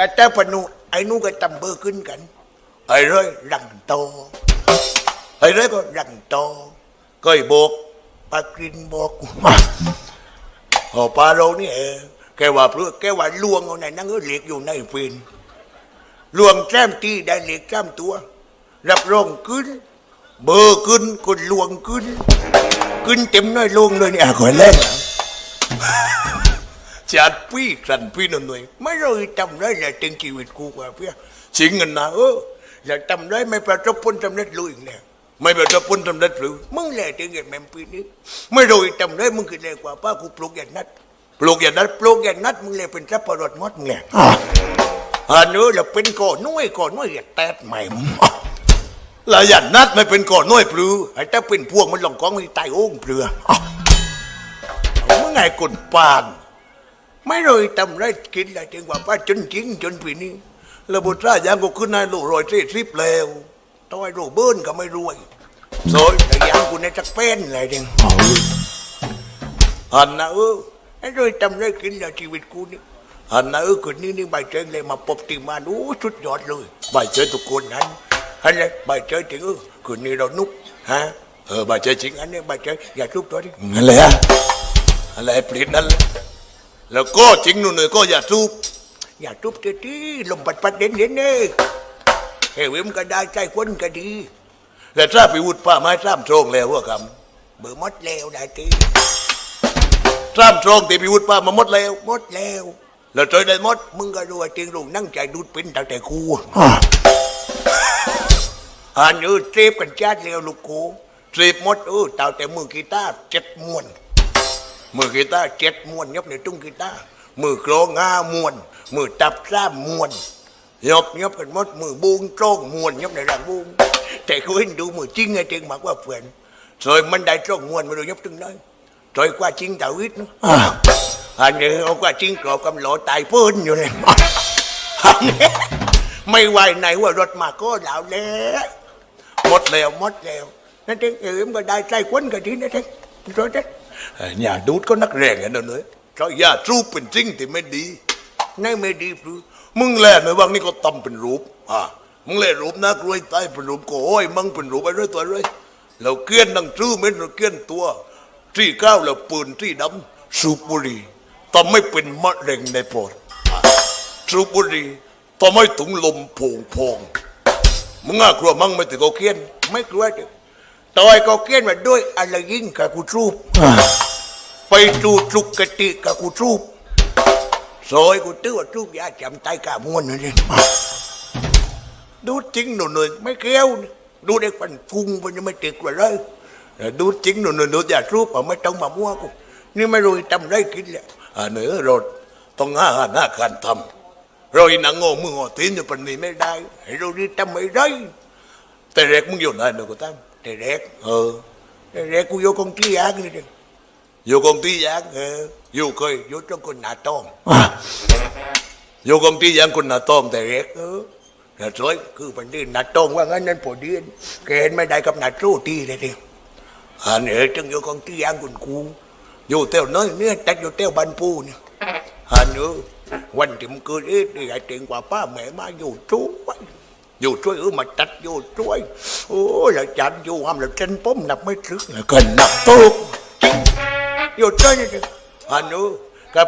แต่แต่พนุไอ้นู้ก็ตำเบอร์ขึ้นกันไอ้เร้อยรังโตไอ้เร้อยก็รังโตก็ไอ้โบกปากกินโบกพอปลาเรานี่เออแกว่าเพื่อแกว่าลวงเอาไหนนั่งเออเหล็กอยู่ในฟินลวงแจ้มตีได้เหล็กแจ้มตัว รับรองขึ้น เบอร์ขึ้นคนลวงขึ้น ขึ้นเต็มน้อยลงเลยเนี่ยขอเล่น จัดพี่สันพี่หน่อยไม่รู้จำได้เลยถึงชีวิตกูกว่าเพื่อสิงเงินนะเออแล้วจำได้ไม่ประสบผลสำเร็จเลยอีกแล้วไม่ประสบผลสำเร็จหรือมึงแหละถึงเงินแม่ปีนี้ไม่รู้จำได้มึงคือเลยกว่าป้ากูปลูกอย่างนัดปลูกอย่างนัดปลูกอย่างนัดมึงเลยเป็นทัพปรดมดมึงแหละอันนี้เราเป็นก่อน้อยก่อน้อยอย่าแตดใหม่มึงแล้วอย่างนัดไม่เป็นก่อน้อยปลือไอ้ถ้าเป็นพวกมันหลงกองมีตายโอ่งเปลืออ้าวมึงไงกลปาน ไม่เลยทำไรกินอะไรถึงว่าป้าจนจริงจนปีนี้แล้วบุตรยังก็ขึ้นนายลูกรอยเที่ทริปแล้วต้องให้ลูเบิ้นก็ไม่รวยโซยแต่ยังกูในจักเป็นอะไรเด้งหันนะเออไอ้เลยทำไรกินอะไรชีวิตกูนี่หันนะเออคนนี้นี่ใบเจอเลยมาปบตีมาดูสุดยอดเลยใบเจอทุกคนนั้นฮันเลยใบเจอถึงเออคนนี้เรานุกฮะเออใบเจอจริงอันนี้ใบเจออย่าทุบตัวดินั่นแหละอะไรเปลี่ยนนั่นแหละ แล้วก็จริงหนู่นเลยก็อย่าทุบอย่าทุบเตที่ลมปัดปัดเด่นเด่นเน่เฮ้ยมก็ได้ใจคนก็ดีแล้วถ้าไปวุดป้าไม้ซ้ำโทรงแล้วว่าคำเบื่อหมดแล้วได้ทีซ้ำโทรงตีไปวุดป้ามาหมดแล้วหมดแล้วแล้วเจอได้หมดมึงก็รู้ว่าจริงลุงนั่งใจดูดเป็นตั้งแต่กูอันนี้เทปกันจัดแล้วลูกกูเทปหมดเออต่าแต่มือกีตาร์เจ็ดม้วน มือกีตาร์เจ็ดม้วนยบในตุ้งกีตาร์มือกลองห้าม้วน มือตับสามม้วนยบยบกันหมดมือบุงโจ้งม้วนยบในรังบุงแต่กูเห็นดูมือจริงไงจริงมากกว่าเพื่อนซอยมันได้โจ้งม้วนไม่รู้ยบถึงไหนซอยกว่าจริงดาวิดเนอะอันนี้เอากว่าจริงกรอบกำหลอตายเพิ่นอยู่เลยอันนี้ไม่ไหวไหนว่ารถมาก็ดาวแล้วหมดแล้วหมดแล้วนั่นเองเอ็มก็ได้ใจควนกันทีนั่นเอง rồi đấy nhà đút có nắc rèn ở đâu nữa cho nhà tru เป็นจริงที่ไม่ดีนั่นไม่ดีปรือมึงแหละไม่ว่างนี่ก็ตำเป็นรูปอะมึงแหละรูปนักรวยใต้เป็นรูปก็โอ้ยมึงเป็นรูปอะไรตัวอะไรเราเกลียนนังชื่อไม่เราเกลียนตัวที่ก้าวเราปืนที่ดำสูบบุหรี่ทำไม่เป็นมะเร็งในปอดอะสูบบุหรี่ทำให้ถุงลมโป่งพองมึงอะกลัวมึงไม่ถึงก็เกลียน ไม่กลัวเด็ ต่อยก็เกี้ยนมาด้วยอะไรยิ่งกับกูทูบไปดูจุกกติกับกูทูบซอยกูตื้อว่าทูบยาจำใจกาม้วนนี่ดูจริงหนูหน่อยไม่เกี้ยว ดูได้ฟันพุงมันยังไม่ติดกว่าเลยดูจริงหนูหน่อยดูยาทูบอะไม่ต้องมามั่วกูนี่ไม่รู้ทำได้กินเลยอ่าเนื้อรถต้องห้าหน้าการทำเราอีหนังง่มึงหัวตีนอยู่ปันนี้ไม่ได้ให้เราดีทำไม่ได้ แต่เด็กมึงอยู่ไหนเนอะกูตั้มแต่เด็กเออแต่เด็กกูอยู่กองที่ยางนี่ดิอยู่กองที่ยางเอออยู่เคยอยู่ตรงคนหนาต้องอยู่กองที่ยางคนหนาต้องแต่เด็กเออแต่สวยคือปันนี้หนาต้องว่างั้นนั่นพอดีนแกเห็นไม่ได้กับหนาโจ้ตีเลยดิอันนี้จึงอยู่กองที่ยางคนกูอยู่เต้วน้อยเนี่ยแต่อยู่เต้วบันปูเนี่ยอันนี้วันที่มันเกิดเอ๊ะนี่ไอ้เต็งกว่าป้าแม่มาอยู่ช่วย dù trôi ư mà chặt vô trôi ôi, là chặt vô hầm là trên bóng nằm mấy trước là cần nằm tốt. Vô trôi như thế anh ư